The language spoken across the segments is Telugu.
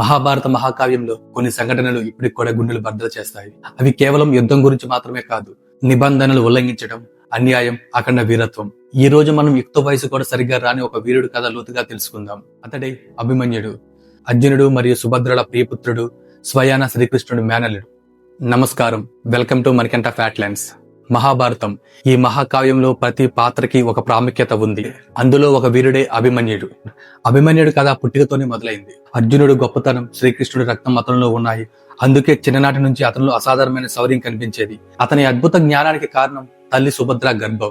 మహాభారత మహాకావ్యంలో కొన్ని సంఘటనలు ఇప్పటికి కూడా గుండెలు బద్దలు చేస్తాయి. అవి కేవలం యుద్ధం గురించి మాత్రమే కాదు నిబంధనలు ఉల్లంఘించడం అన్యాయం అఖండ వీరత్వం. ఈ రోజు మనం యుక్త వయసు కూడా సరిగ్గా రాని ఒక వీరుడు కథ లోతుగా తెలుసుకుందాం. అతడే అభిమన్యుడు అర్జునుడు మరియు సుభద్రల ప్రియపుత్రుడు స్వయాన శ్రీకృష్ణుడు మేనలుడు నమస్కారం. వెల్కమ్ టు మరికంట ఫ్యాట్ ల్యాండ్స్ మహాభారతం. ఈ మహాకావ్యంలో ప్రతి పాత్రకి ఒక ప్రాముఖ్యత ఉంది. అందులో ఒక వీరుడే అభిమన్యుడు. అభిమన్యుడు కథ పుట్టికతోనే మొదలైంది. అర్జునుడు గొప్పతనం శ్రీకృష్ణుడు రక్తం అతనిలో ఉన్నాయి. అందుకే చిన్ననాటి నుంచి అతనిలో అసాధారణమైన శౌర్యం కనిపించేది. అతని అద్భుత జ్ఞానానికి కారణం తల్లి సుభద్ర గర్భం.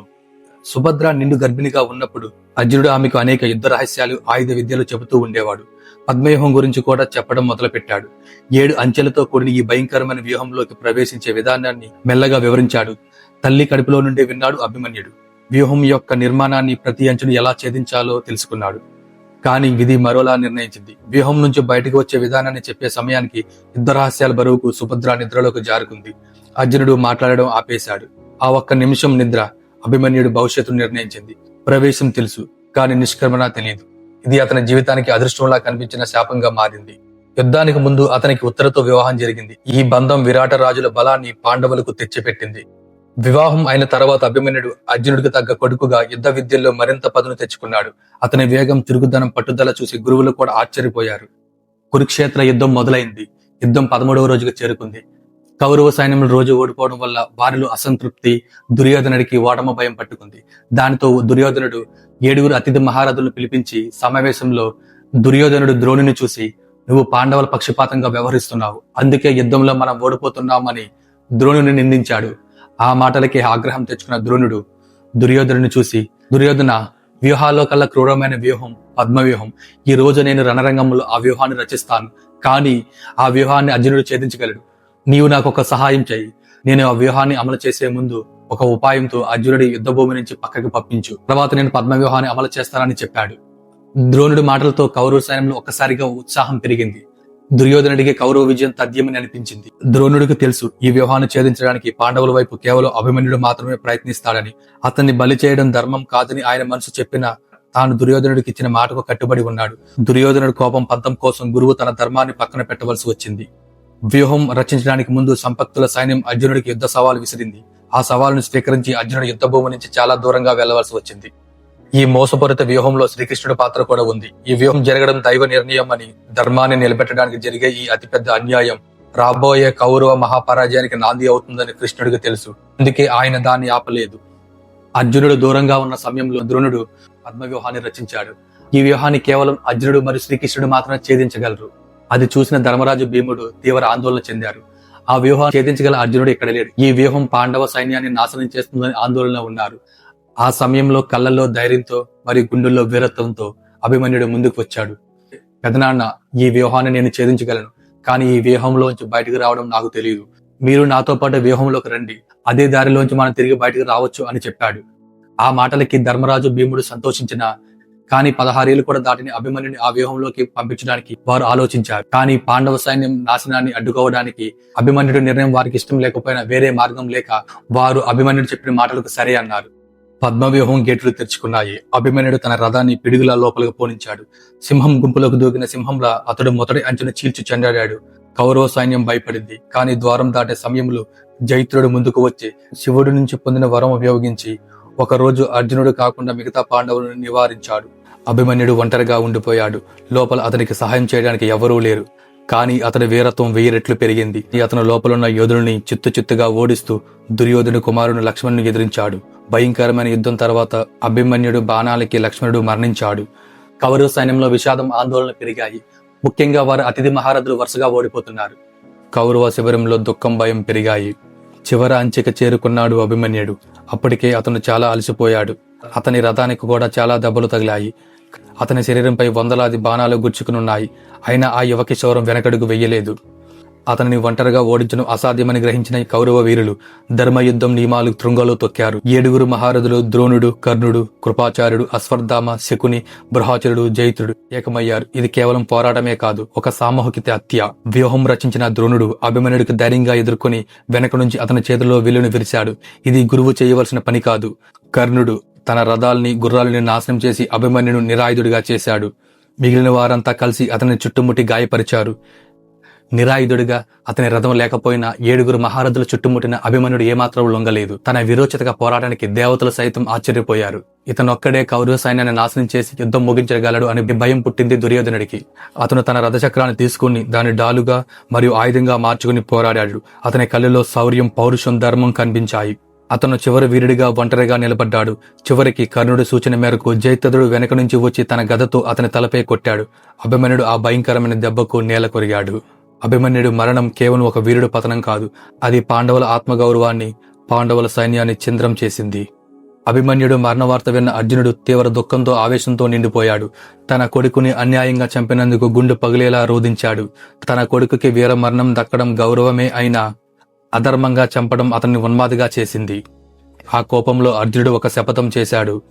సుభద్ర నిండు గర్భిణిగా ఉన్నప్పుడు అర్జునుడు ఆమెకు అనేక యుద్ధ రహస్యాలు ఆయుధ విద్యలు చెబుతూ ఉండేవాడు. పద్మవ్యూహం గురించి కూడా చెప్పడం మొదలుపెట్టాడు. ఏడు అంచెలతో కూడిన ఈ భయంకరమైన వ్యూహంలోకి ప్రవేశించే విధానాన్ని మెల్లగా వివరించాడు. తల్లి కడుపులో నుండి విన్నాడు అభిమన్యుడు. వ్యూహం యొక్క నిర్మాణాన్ని ప్రతి అంచును ఎలా ఛేదించాలో తెలుసుకున్నాడు. కానీ విధి మరోలా నిర్ణయించింది. వ్యూహం నుంచి బయటకు వచ్చే విధానాన్ని చెప్పే సమయానికి యుద్ధ రహస్యాల బరువుకు సుభద్ర నిద్రలోకి జారుకుంది. అర్జునుడు మాట్లాడడం ఆపేశాడు. ఆ ఒక్క నిమిషం నిద్ర అభిమన్యుడు భవిష్యత్తు నిర్ణయించింది. ప్రవేశం తెలుసు కానీ నిష్క్రమణ తెలియదు. ఇది అతని జీవితానికి అదృష్టంలా కనిపించిన శాపంగా మారింది. యుద్ధానికి ముందు అతనికి ఉత్తరతో వివాహం జరిగింది. ఈ బంధం విరాట రాజుల బలాన్ని పాండవులకు తెచ్చిపెట్టింది. వివాహం అయిన తర్వాత అభిమన్యుడు అర్జునుడికి తగ్గ కొడుకుగా యుద్ధ విద్యల్లో మరింత పదును తెచ్చుకున్నాడు. అతని వేగం తిరుగుదనం పట్టుదల చూసి గురువులు కూడా ఆశ్చర్యపోయారు. కురుక్షేత్ర యుద్ధం మొదలైంది. యుద్ధం పదమూడవ రోజుకు చేరుకుంది. కౌరవ సైన్యం రోజు ఓడిపోవడం వల్ల వారిలో అసంతృప్తి దుర్యోధనుడికి ఓటమ భయం పట్టుకుంది. దానితో దుర్యోధనుడు ఏడుగురు అతిథి మహారథులను పిలిపించి సమావేశంలో దుర్యోధనుడు ద్రోణుని చూసి నువ్వు పాండవుల పక్షపాతంగా వ్యవహరిస్తున్నావు. అందుకే యుద్ధంలో మనం ఓడిపోతున్నామని ద్రోణుని నిందించాడు. ఆ మాటలకి ఆగ్రహం తెచ్చుకున్న ద్రోణుడు దుర్యోధనుని చూసి దుర్యోధన వ్యూహాల్లో కల్లా క్రూరమైన వ్యూహం పద్మవ్యూహం. ఈ రోజు నేను రణరంగంలో ఆ వ్యూహాన్ని రచిస్తాను. కానీ ఆ వ్యూహాన్ని అర్జునుడు ఛేదించగలడు. నీవు నాకు ఒక సహాయం చేయి. నేను ఆ వ్యూహాన్ని అమలు చేసే ముందు ఒక ఉపాయంతో అర్జునుడి యుద్ధభూమి నుంచి పక్కకి పంపించు. తర్వాత నేను పద్మ వ్యూహాన్ని అమలు చేస్తానని చెప్పాడు. ద్రోణుడి మాటలతో కౌరవ సైన్యంలో ఒక్కసారిగా ఉత్సాహం పెరిగింది. దుర్యోధనుడికి కౌరవ విజయం తథ్యమని అనిపించింది. ద్రోణుడికి తెలుసు ఈ వ్యూహాన్ని ఛేదించడానికి పాండవుల వైపు కేవలం అభిమన్యుడు మాత్రమే ప్రయత్నిస్తాడని. అతన్ని బలి చేయడం ధర్మం కాదని ఆయన మనసు చెప్పిన తాను దుర్యోధనుడికి ఇచ్చిన మాటకు కట్టుబడి ఉన్నాడు. దుర్యోధనుడి కోపం పంతం కోసం గురువు తన ధర్మాన్ని పక్కన పెట్టవలసి వచ్చింది. వ్యూహం రచించడానికి ముందు సంపత్తుల సైన్యం అర్జునుడికి యుద్ధ సవాలు విసిరింది. ఆ సవాలును స్వీకరించి అర్జునుడు యుద్ధభూమి నుంచి చాలా దూరంగా వెళ్ళవలసి వచ్చింది. ఈ మోసపూరిత వ్యూహంలో శ్రీకృష్ణుడి పాత్ర కూడా ఉంది. ఈ వ్యూహం జరగడం దైవ నిర్ణయం అని ధర్మాన్ని నిలబెట్టడానికి జరిగే ఈ అతిపెద్ద అన్యాయం రాబోయే కౌరవ మహాపరాజయానికి నాంది అవుతుందని కృష్ణుడికి తెలుసు. అందుకే ఆయన దాన్ని ఆపలేదు. అర్జునుడు దూరంగా ఉన్న సమయంలో ద్రోణుడు పద్మ వ్యూహాన్ని రచించాడు. ఈ వ్యూహాన్ని కేవలం అర్జునుడు మరియు శ్రీకృష్ణుడు మాత్రమే ఛేదించగలరు. అది చూసిన ధర్మరాజు భీముడు తీవ్ర ఆందోళన చెందారు. ఆ వ్యూహం ఛేదించగల అర్జునుడు ఇక్కడ లేడు. ఈ వ్యూహం పాండవ సైన్యాన్ని నాశనం చేస్తుందని ఆందోళన ఉన్నారు. ఆ సమయంలో కళ్ళల్లో ధైర్యంతో మరియు గుండెల్లో వీరత్వంతో అభిమన్యుడు ముందుకు వచ్చాడు. పెదనాన్న ఈ వ్యూహాన్ని నేను ఛేదించగలను కానీ ఈ వ్యూహంలోంచి బయటకు రావడం నాకు తెలియదు. మీరు నాతో పాటు వ్యూహంలోకి రండి అదే దారిలోంచి మనం తిరిగి బయటకు రావచ్చు అని చెప్పాడు. ఆ మాటలకి ధర్మరాజు భీముడు సంతోషించిన కానీ పదహారేళ్ళు కూడా దాటిని అభిమన్యుని ఆ వ్యూహంలోకి పంపించడానికి వారు ఆలోచించారు. కానీ పాండవ సైన్యం నాశనాన్ని అడ్డుకోవడానికి అభిమన్యుడి నిర్ణయం వారికి ఇష్టం లేకపోయినా వేరే మార్గం లేక వారు అభిమన్యుడు చెప్పిన మాటలకు సరే అన్నారు. పద్మవ్యూహం గేట్లు తెరుచుకున్నాయి. అభిమన్యుడు తన రథాన్ని పిడుగుల లోపలికి పోనించాడు. సింహం గుంపులోకి దూకిన సింహంలా అతడు మొదటి అంచున చీల్చి చెండాడాడు. కౌరవ సైన్యం భయపడింది. కానీ ద్వారం దాటే సమయంలో జైత్రుడు ముందుకు వచ్చి శివుడి నుంచి పొందిన వరం ఉపయోగించి ఒకరోజు అర్జునుడు కాకుండా మిగతా పాండవులను నివారించాడు. అభిమన్యుడు ఒంటరిగా ఉండిపోయాడు. లోపల అతనికి సహాయం చేయడానికి ఎవరూ లేరు. కానీ అతని వీరత్వం వెయ్యి రెట్లు పెరిగింది. అతను లోపలున్న యోధుడిని చిత్తు చిత్తుగా ఓడిస్తూ దుర్యోధను కుమారుని లక్ష్మణుని ఎదిరించాడు. భయంకరమైన యుద్ధం తర్వాత అభిమన్యుడు బాణాలకి లక్ష్మణుడు మరణించాడు. కౌరవ సైన్యంలో విషాదం ఆందోళన పెరిగాయి. ముఖ్యంగా వారు అతిథి మహారథులు వరుసగా ఓడిపోతున్నారు. కౌరవ శిబిరంలో దుఃఖం భయం పెరిగాయి. చివర అంచెక చేరుకున్నాడు అభిమన్యుడు. అప్పటికే అతను చాలా అలసిపోయాడు. అతని రథానికి కూడా చాలా దెబ్బలు తగిలాయి. అతని శరీరంపై వందలాది బాణాలు గుచ్చుకునున్నాయి. అయినా ఆ యువకి కిషోరం వెనకడుగు వెయ్యలేదు అతనిని ఒంటరిగా ఓడించడం అసాధ్యమని గ్రహించిన ఈ కౌరవ వీరులు ధర్మయుద్ధం నియమాలు తృంగలో తొక్కారు. ఏడుగురు మహారథులు ద్రోణుడు కర్ణుడు కృపాచార్యుడు అశ్వర్ధామ శకుని బృహాచరుడు జైత్రుడు ఏకమయ్యారు. ఇది కేవలం పోరాటమే కాదు ఒక సామూహికత హత్య. వ్యూహం రచించిన ద్రోణుడు అభిమన్యుడికి ధైర్యంగా ఎదుర్కొని వెనక నుంచి అతని చేతిలో విల్లును విరిశాడు. ఇది గురువు చేయవలసిన పని కాదు. కర్ణుడు తన రథాల్ని గుర్రాలని నాశనం చేసి అభిమన్యుడు నిరాయుధుడిగా చేశాడు. మిగిలిన వారంతా కలిసి అతని చుట్టుముట్టి గాయపరిచారు. నిరాయుధుడిగా అతని రథం లేకపోయినా ఏడుగురు మహారథులు చుట్టుముట్టిన అభిమన్యుడు ఏమాత్రం లొంగలేదు. తన విరోచితగా పోరాటానికి దేవతలు సైతం ఆశ్చర్యపోయారు. ఇతనొక్కడే కౌరవ సైన్యాన్ని నాశనం చేసి యుద్ధం ముగించగలడు అని భయం పుట్టింది దుర్యోధనుడికి. అతను తన రథచక్రాన్ని తీసుకుని దాని డాలుగా మరియు ఆయుధంగా మార్చుకుని పోరాడాడు. అతని కళ్ళలో శౌర్యం పౌరుషం ధర్మం కనిపించాయి. అతను చివరి వీరుడిగా ఒంటరిగా నిలబడ్డాడు. చివరికి కర్ణుడి సూచన మేరకు జైతదుడు వెనక నుంచి వచ్చి తన గదతో అతని తలపై కొట్టాడు. అభిమన్యుడు ఆ భయంకరమైన దెబ్బకు నేల కొరిగాడు. అభిమన్యుడు మరణం కేవలం ఒక వీరుడు పతనం కాదు అది పాండవుల ఆత్మగౌరవాన్ని పాండవుల సైన్యాన్ని చింద్రం చేసింది. అభిమన్యుడు మరణ వార్త విన్న అర్జునుడు తీవ్ర దుఃఖంతో ఆవేశంతో నిండిపోయాడు. తన కొడుకుని అన్యాయంగా చంపినందుకు గుండు పగిలేలా రోధించాడు. తన కొడుకుకి వీరమరణం దక్కడం గౌరవమే అయినా అధర్మంగా చంపడం అతన్ని ఉన్మాదిగా చేసింది. ఆ కోపంలో అర్జునుడు ఒక శపథం చేశాడు.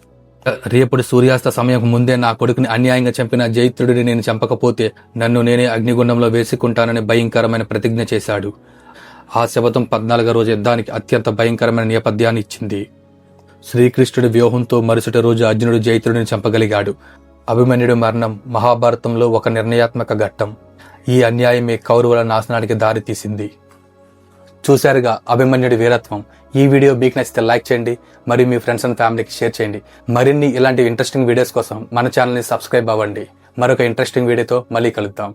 రేపటి సూర్యాస్త సమయం ముందే నా కొడుకుని అన్యాయంగా చంపిన జైత్రుడిని నేను చంపకపోతే నన్ను నేనే అగ్నిగుండంలో వేసుకుంటానని భయంకరమైన ప్రతిజ్ఞ చేశాడు. ఆ శపథం పద్నాలుగో రోజు యుద్ధానికి అత్యంత భయంకరమైన నేపథ్యాన్ని ఇచ్చింది. శ్రీకృష్ణుడి వ్యూహంతో మరుసటి రోజు అర్జునుడు జైత్రుడిని చంపగలిగాడు. అభిమన్యుడి మరణం మహాభారతంలో ఒక నిర్ణయాత్మక ఘట్టం. ఈ అన్యాయమే కౌరవుల నాశనానికి దారితీసింది. చూశారుగా అభిమన్యుడి వీరత్వం. ఈ వీడియో మీకు నచ్చితే లైక్ చేయండి మరియు మీ ఫ్రెండ్స్ అండ్ ఫ్యామిలీకి షేర్ చేయండి. మరిన్ని ఇలాంటి ఇంట్రెస్టింగ్ వీడియోస్ కోసం మన ఛానల్ని సబ్స్క్రైబ్ అవ్వండి. మరొక ఇంట్రెస్టింగ్ వీడియోతో మళ్ళీ కలుద్దాం.